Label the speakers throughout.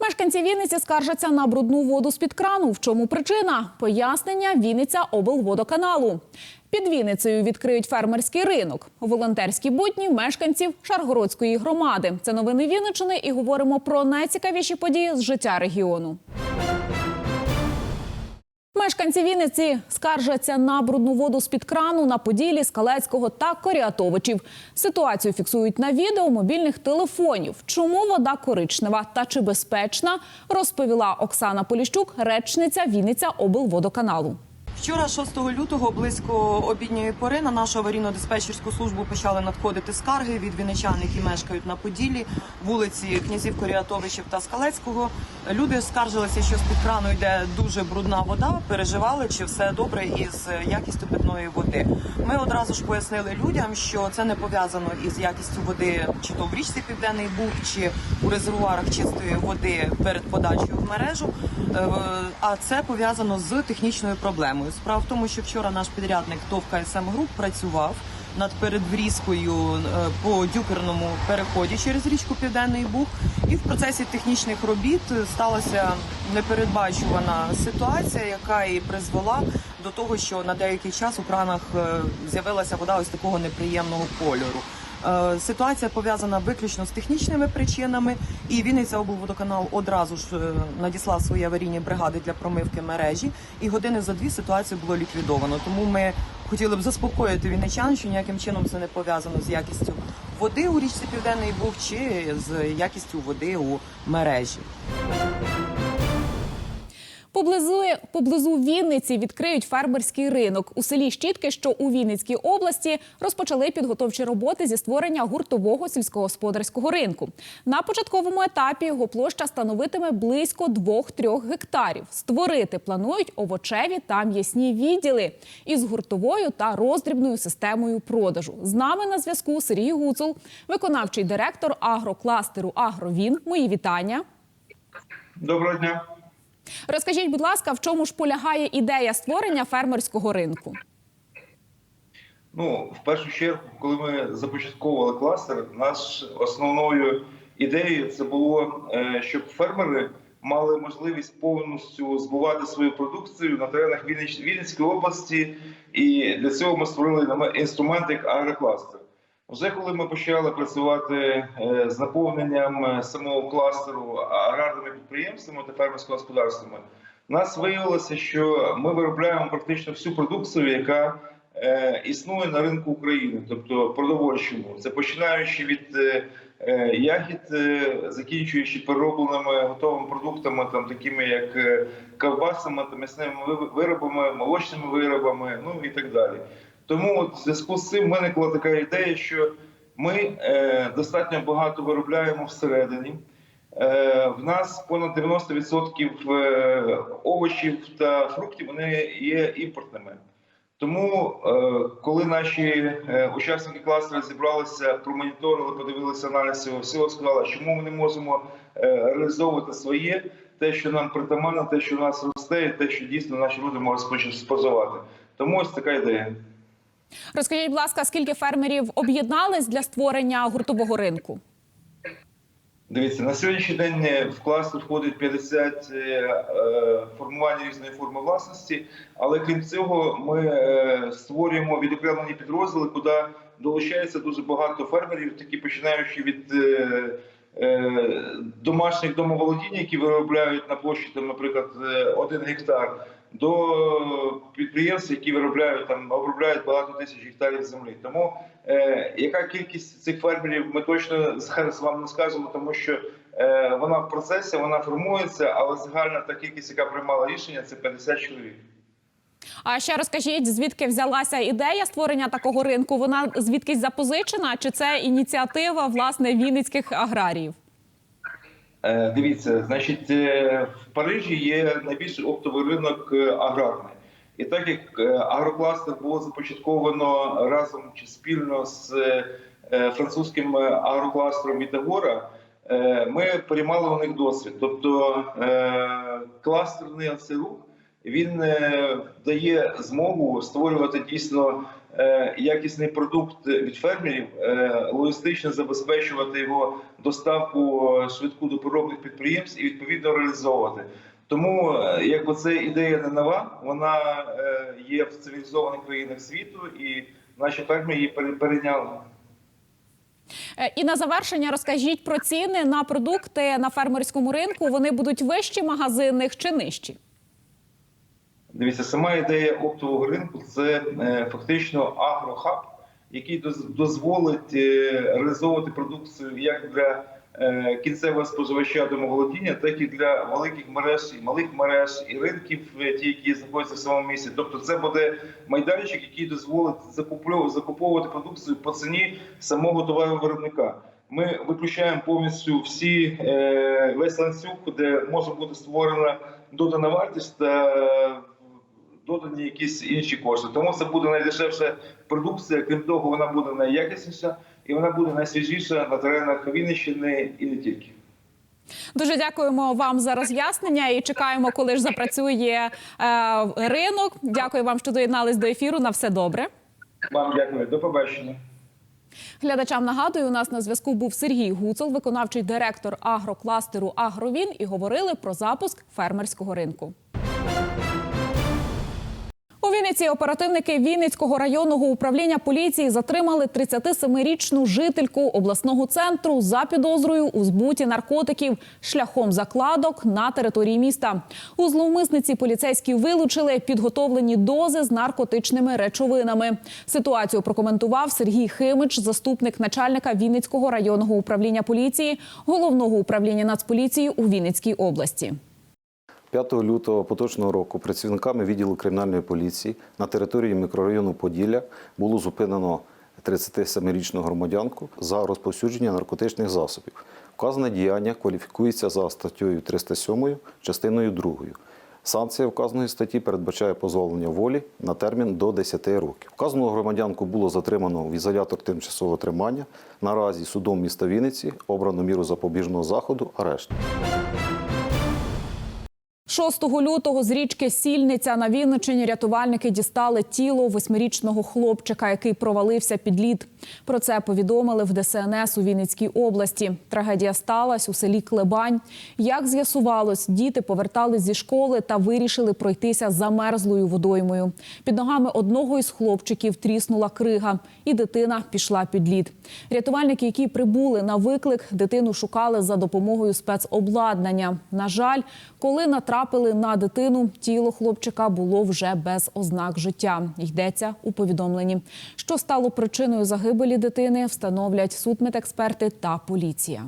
Speaker 1: Мешканці Вінниці скаржаться на брудну воду з-під крану. В чому причина? Пояснення Вінниця облводоканалу. Під Вінницею відкриють фермерський ринок. Волонтерські будні мешканців Шаргородської громади. Це новини Вінничини і говоримо про найцікавіші події з життя регіону. Мешканці Вінниці скаржаться на брудну воду з-під крану на Поділі, Скалецького та Коріатовичів. Ситуацію фіксують на відео мобільних телефонів. Чому вода коричнева та чи безпечна, розповіла Оксана Поліщук, речниця Вінниця облводоканалу.
Speaker 2: Вчора, 6 лютого, близько обідньої пори на нашу аварійно-диспетчерську службу почали надходити скарги від вінничан, які мешкають на Поділлі, вулиці князів Коріатовичів та Скалецького. Люди скаржилися, що з під крану йде дуже брудна вода. Переживали, чи все добре із якістю питної води. Ми одразу ж пояснили людям, що це не пов'язано із якістю води, чи то в річці Південний Буг, чи у резервуарах чистої води перед подачею в мережу. Е, А це пов'язано з технічною проблемою. Справа в тому, що вчора наш підрядник ТОВ КСМ Груп працював над передврізкою е, по дюкерному переході через річку Південний Буг, і в процесі технічних робіт сталася непередбачувана ситуація, яка і призвела до того, що на деякий час у кранах е, з'явилася вода ось такого неприємного кольору. Е, Ситуація пов'язана виключно з технічними причинами, і Вінниця облводоканал одразу ж е, надіслав свої аварійні бригади для промивки мережі. І години за дві ситуацію було ліквідовано. Тому ми хотіли б заспокоїти вінничан, що ніяким чином це не пов'язано з якістю води у річці Південний Буг чи з якістю води у мережі.
Speaker 1: Поблизу, поблизу Вінниці відкриють фермерський ринок. У селі Щітки, що у Вінницькій області, розпочали підготовчі роботи зі створення гуртового сільськогосподарського ринку. На початковому етапі його площа становитиме близько 2-3 гектарів. Створити планують овочеві та м'ясні відділи із гуртовою та роздрібною системою продажу. З нами на зв'язку Сергій Гуцул, виконавчий директор агрокластеру Агровін. Мої вітання.
Speaker 3: Доброго дня.
Speaker 1: Розкажіть, будь ласка, в чому ж полягає ідея створення фермерського ринку?
Speaker 3: Ну, в першу чергу, коли ми започатковували кластер, наш основною ідеєю це було, е, щоб фермери мали можливість повністю збувати свою продукцію на теренах Вінницької області, і для цього ми створили інструмент як агрокластер. Вже коли ми почали працювати е, з наповненням е, самого кластеру аграрними підприємствами та фермерськими господарствами, у нас виявилося, що ми виробляємо практично всю продукцію, яка е, існує на ринку України, тобто продовольчому. Це починаючи від ягід, закінчуючи переробленими готовими продуктами, там такими як ковбасами, та м'ясними виробами, молочними виробами, ну і так далі. Тому от в зв'язку з цим виникла така ідея, що ми е, достатньо багато виробляємо всередині. Е, в нас понад 90% е, овочів та фруктів вони є імпортними. Тому, е, коли наші е, учасники кластеру зібралися, промоніторили, подивилися аналіз цього всього, сказали, чому ми не можемо реалізовувати своє, те, що нам притаманно, те, що у нас росте, і те, що дійсно наші люди можуть споживати. Тому ось така ідея.
Speaker 1: Розкажіть, будь ласка, скільки фермерів об'єднались для створення гуртового ринку?
Speaker 3: Дивіться, на сьогоднішній день е, в кластер входить 50 е, е, формувань різної форми власності, але крім цього, ми створюємо відокремлені підрозділи, куди долучається дуже багато фермерів, такі починаючи від домашніх домоволодінь, які виробляють на площі, там, наприклад, е, один гектар, до підприємств, які виробляють там обробляють багато тисяч гектарів землі. Тому е, яка кількість цих фермерів, ми точно зараз вам не скажемо, тому що е, вона в процесі, вона формується, але загальна та кількість, яка приймала рішення, це 50 чоловік.
Speaker 1: А ще розкажіть, звідки взялася ідея створення такого ринку? Вона звідкись запозичена, чи це ініціатива власне вінницьких аграріїв?
Speaker 3: Е, Дивіться, значить, е, в Парижі є найбільший оптовий ринок е, аграрний. І так як агрокластер було започатковано разом чи спільно з французьким агрокластером Вітагора, е, ми приймали у них досвід. Тобто кластерний рух Він е, дає змогу створювати дійсно е, якісний продукт від фермерів, е, логістично забезпечувати його доставку швидку до переробних підприємств і відповідно реалізовувати. Тому якби це ідея не нова, вона є в цивілізованих країнах світу, і наші фермери її пере- перейняли.
Speaker 1: І на завершення розкажіть про ціни на продукти на фермерському ринку. Вони будуть вищі магазинних чи нижчі?
Speaker 3: Дивіться, сама ідея оптового ринку це е, фактично агрохаб, який дозволить е, реалізовувати продукцію як для е, кінцевого споживача домоволодіння, так і для великих мереж і малих мереж і ринків, ті, які знаходяться в самому місті. Тобто, це буде майданчик, який дозволить закуповувати продукцію по ціні самого товаровиробника. Ми виключаємо повністю всі весь ланцюг, де може бути створена додана вартість додані якісь інші кошти. Тому це буде найдешевша продукція. Крім того, вона буде найякісніша і вона буде найсвіжіша на теренах Вінниччини і не тільки.
Speaker 1: Дуже дякуємо вам за роз'яснення і чекаємо, коли ж запрацює е, ринок. Дякую вам, що доєднались до ефіру. На все добре.
Speaker 3: Вам дякую, до побачення.
Speaker 1: Глядачам нагадую, у нас на зв'язку був Сергій Гуцул, виконавчий директор агрокластеру Агровін, і говорили про запуск фермерського ринку. Вінниці оперативники Вінницького районного управління поліції затримали 37-річну жительку обласного центру за підозрою у збуті наркотиків шляхом закладок на території міста. У зловмисниці поліцейські вилучили підготовлені дози з наркотичними речовинами. Ситуацію прокоментував Сергій Химич, заступник начальника Вінницького районного управління поліції, головного управління Нацполіції у Вінницькій області.
Speaker 4: 5 лютого поточного року працівниками відділу кримінальної поліції на території мікрорайону Поділля було зупинено 37-річну громадянку за розповсюдження наркотичних засобів. Вказане діяння кваліфікується за статтею 307 частиною 2. Санкція вказаної статті передбачає позбавлення волі на термін до 10 років. Вказану громадянку було затримано в ізолятор тимчасового тримання. Наразі судом міста Вінниці обрано міру запобіжного заходу арешт.
Speaker 1: 6 лютого з річки Сільниця на Вінниччині рятувальники дістали тіло восьмирічного хлопчика, який провалився під лід. Про це повідомили в ДСНС у Вінницькій області. Трагедія сталася у селі Клебань. Як з'ясувалось, діти повертались зі школи та вирішили пройтися замерзлою водоймою. Під ногами одного із хлопчиків тріснула крига, і дитина пішла під лід. Рятувальники, які прибули на виклик, дитину шукали за допомогою спецобладнання. На жаль, коли натрапили на дитину, тіло хлопчика було вже без ознак життя. Йдеться у повідомленні. Що стало причиною загибелі дитини, встановлять судмедексперти та поліція.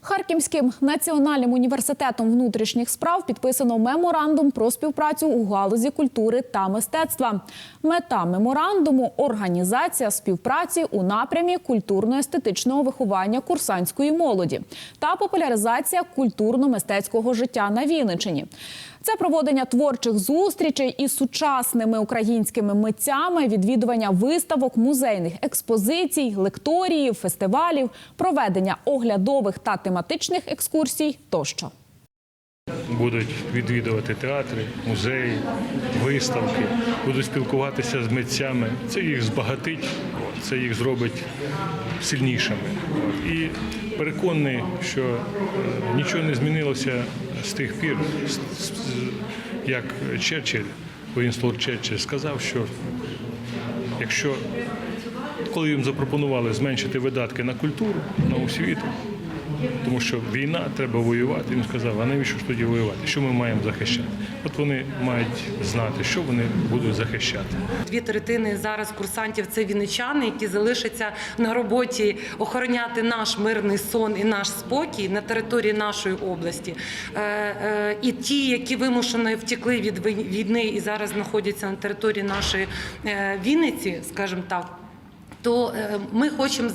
Speaker 1: Харківським національним університетом внутрішніх справ підписано меморандум про співпрацю у галузі культури та мистецтва. Мета меморандуму організація співпраці у напрямі культурно-естетичного виховання курсантської молоді та популяризація культурно-мистецького життя на Вінниччині. Це проводення творчих зустрічей із сучасними українськими митцями, відвідування виставок, музейних експозицій, лекторіїв, фестивалів, проведення оглядових та тематичних екскурсій тощо.
Speaker 5: будуть відвідувати театри, музеї, виставки, будуть спілкуватися з митцями. Це їх збагатить, це їх зробить сильнішими. І переконаний, що е, нічого не змінилося з тих пір, як Черчилль, Уінстон Черчилль сказав, що якщо коли їм запропонували зменшити видатки на культуру, на освіту, тому що війна, треба воювати. Він сказав, а навіщо ж тоді воювати? Що ми маємо захищати? От вони мають знати, що вони будуть захищати.
Speaker 6: Дві третини зараз курсантів це вінничани, які залишаться на роботі охороняти наш мирний сон і наш спокій на території нашої області. Е, е, І ті, які вимушено втекли від вій- війни і зараз знаходяться на території нашої е, Вінниці, скажімо так. То е, ми хочемо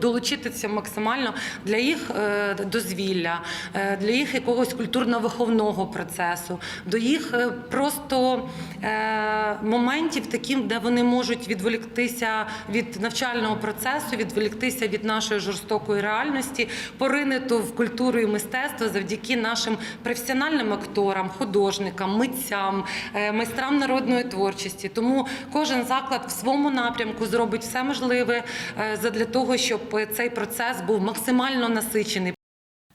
Speaker 6: долучитися максимально для їх е, дозвілля, е, для їх якогось культурно-виховного процесу, до їх просто моментів, таким, де вони можуть відволіктися від навчального процесу, відволіктися від нашої жорстокої реальності, поринути в культуру і мистецтво завдяки нашим професіональним акторам, художникам, митцям, майстрам народної творчості. Тому кожен заклад в своєму напрямку зробить все можливе е, задля того, щоб цей процес був максимально насичений.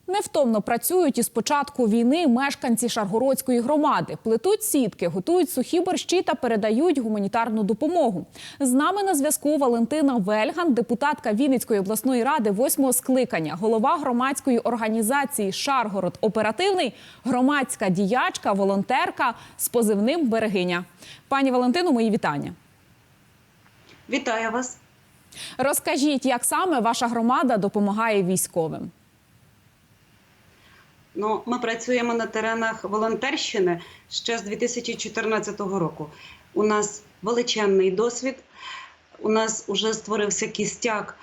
Speaker 1: Невтомно працюють із початку війни мешканці Шаргородської громади. Плетуть сітки, готують сухі борщі та передають гуманітарну допомогу. З нами на зв'язку Валентина Вельган, депутатка Вінницької обласної ради восьмого скликання, голова громадської організації Шаргород Оперативний, громадська діячка, волонтерка з позивним Берегиня. Пані Валентину, мої вітання.
Speaker 7: Вітаю вас.
Speaker 1: Розкажіть, як саме ваша громада допомагає військовим?
Speaker 7: Ну, ми працюємо на теренах волонтерщини ще з 2014 року. У нас величезний досвід. У нас вже створився кістяк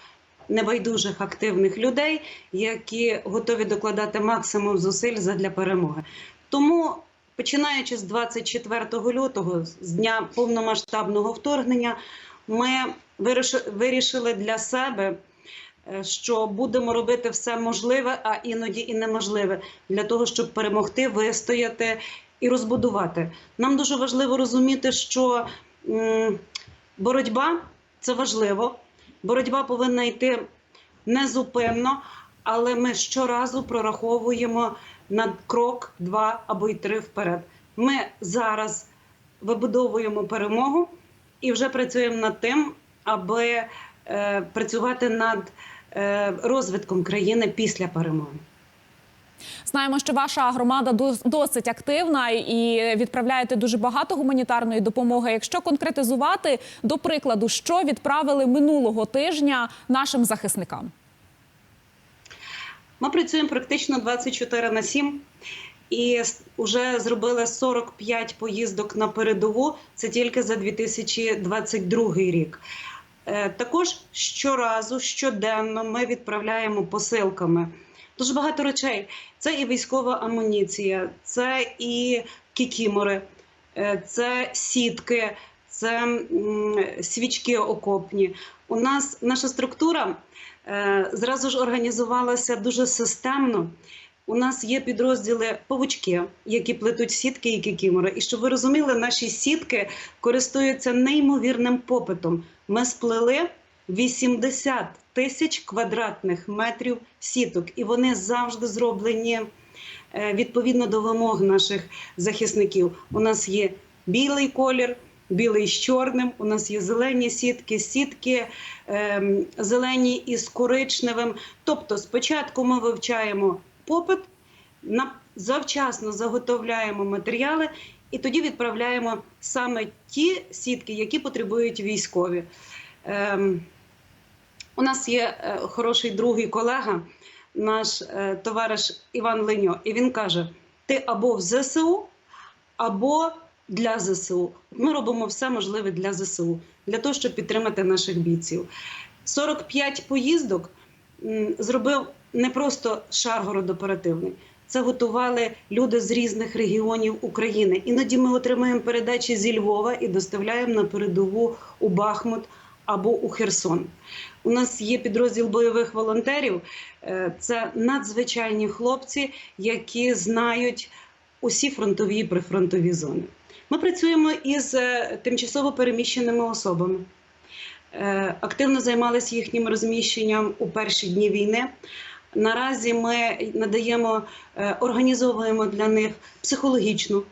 Speaker 7: небайдужих активних людей, які готові докладати максимум зусиль задля перемоги. Тому, починаючи з 24 лютого, з дня повномасштабного вторгнення, ми виріши- вирішили для себе е, що будемо робити все можливе, а іноді і неможливе для того, щоб перемогти, вистояти і розбудувати. Нам дуже важливо розуміти, що боротьба це важливо. Боротьба повинна йти незупинно, але ми щоразу прораховуємо на крок, два або й три вперед. Ми зараз вибудовуємо перемогу і вже працюємо над тим, аби е, працювати над е, розвитком країни після перемоги.
Speaker 1: Знаємо, що ваша громада дос- досить активна і відправляєте дуже багато гуманітарної допомоги. Якщо конкретизувати, до прикладу, що відправили минулого тижня нашим захисникам?
Speaker 7: Ми працюємо практично 24 на 7 і вже зробили 45 поїздок на передову. Це тільки за 2022 рік. Е, Також щоразу, щоденно ми відправляємо посилками. Дуже багато речей. Це і військова амуніція, це і кікімори, е, це сітки, це свічки окопні. У нас наша структура е, зразу ж організувалася дуже системно. У нас є підрозділи павучки, які плетуть сітки і кікімори. І щоб ви розуміли, наші сітки користуються неймовірним попитом. Ми сплели 80 тисяч квадратних метрів сіток, і вони завжди зроблені е, відповідно до вимог наших захисників. У нас є білий колір. Білий з чорним, у нас є зелені сітки, сітки ем, зелені із коричневим. Тобто, спочатку ми вивчаємо попит, завчасно заготовляємо матеріали і тоді відправляємо саме ті сітки, які потребують військові. Ем, у нас є е, хороший другий колега, наш е, товариш Іван Леньо, і він каже: ти або в ЗСУ, або для ЗСУ. Ми робимо все можливе для ЗСУ, для того, щоб підтримати наших бійців. 45 поїздок зробив не просто Шаргород оперативний. Це готували люди з різних регіонів України. Іноді ми отримуємо передачі зі Львова і доставляємо на передову у Бахмут або у Херсон. У нас є підрозділ бойових волонтерів. Е, Це надзвичайні хлопці, які знають усі фронтові і прифронтові зони. Ми працюємо із е, тимчасово переміщеними особами. Е, Активно займалися їхнім розміщенням у перші дні війни. Наразі ми надаємо, е, організовуємо для них психологічну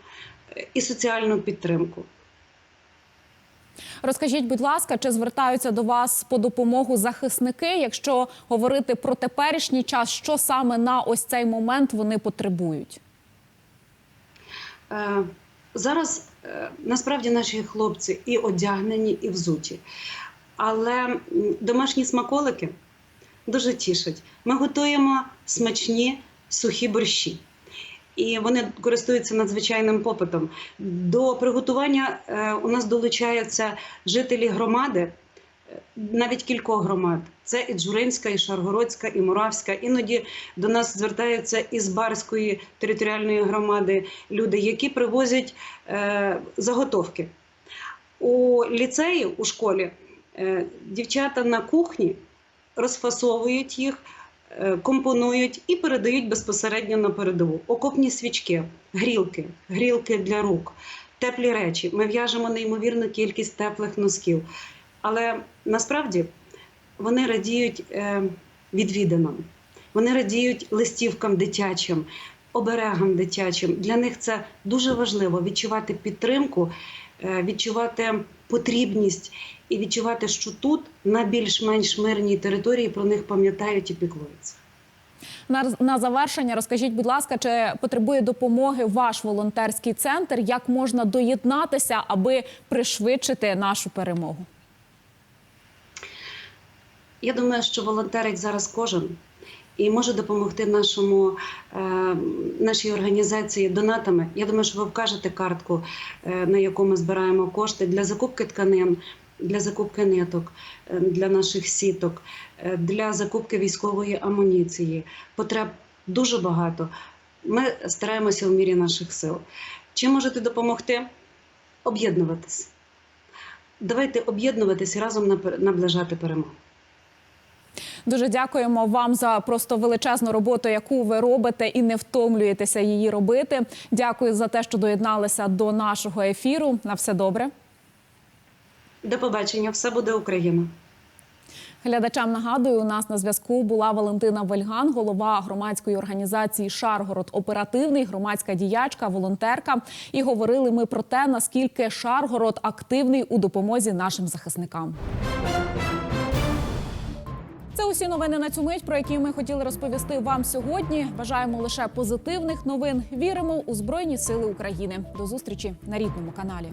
Speaker 7: е, і соціальну підтримку.
Speaker 1: Розкажіть, будь ласка, чи звертаються до вас по допомогу захисники? Якщо говорити про теперішній час, що саме на ось цей момент вони потребують?
Speaker 7: Е, Зараз насправді наші хлопці і одягнені, і взуті. Але домашні смаколики дуже тішать. Ми готуємо смачні сухі борщі. І вони користуються надзвичайним попитом. До приготування е, у нас долучаються жителі громади, навіть кількох громад. Це і Джуринська, і Шаргородська, і Муравська. Іноді до нас звертаються із Барської територіальної громади люди, які привозять е, заготовки. У ліцеї, у школі, е, дівчата на кухні розфасовують їх, е, компонують і передають безпосередньо на передову. Окопні свічки, грілки, грілки для рук, теплі речі. Ми в'яжемо неймовірну кількість теплих носків. Але насправді вони радіють е, відвідинам, вони радіють листівкам дитячим, оберегам дитячим. Для них це дуже важливо відчувати підтримку, відчувати потрібність і відчувати, що тут на більш-менш мирній території про них пам'ятають і піклуються.
Speaker 1: На, на завершення розкажіть, будь ласка, чи потребує допомоги ваш волонтерський центр? Як можна доєднатися, аби пришвидшити нашу перемогу?
Speaker 7: Я думаю, що волонтерить зараз кожен і може допомогти нашому, е, нашій організації донатами. Я думаю, що ви вкажете картку, е, на яку ми збираємо кошти для закупки тканин, для закупки ниток, е, для наших сіток, для закупки військової амуніції. Потреб дуже багато. Ми стараємося в мірі наших сил. Чим можете допомогти? Об'єднуватись. Давайте об'єднуватись і разом наближати перемогу.
Speaker 1: Дуже дякуємо вам за просто величезну роботу, яку ви робите, і не втомлюєтеся її робити. Дякую за те, що доєдналися до нашого ефіру. На все добре.
Speaker 7: До побачення, все буде Україна.
Speaker 1: Глядачам нагадую, у нас на зв'язку була Валентина Вельган, голова громадської організації Шаргород, оперативний, громадська діячка, волонтерка. І говорили ми про те, наскільки Шаргород активний у допомозі нашим захисникам. Усі новини на цю мить, про які ми хотіли розповісти вам сьогодні. Бажаємо лише позитивних новин. Віримо у Збройні Сили України. До зустрічі на рідному каналі.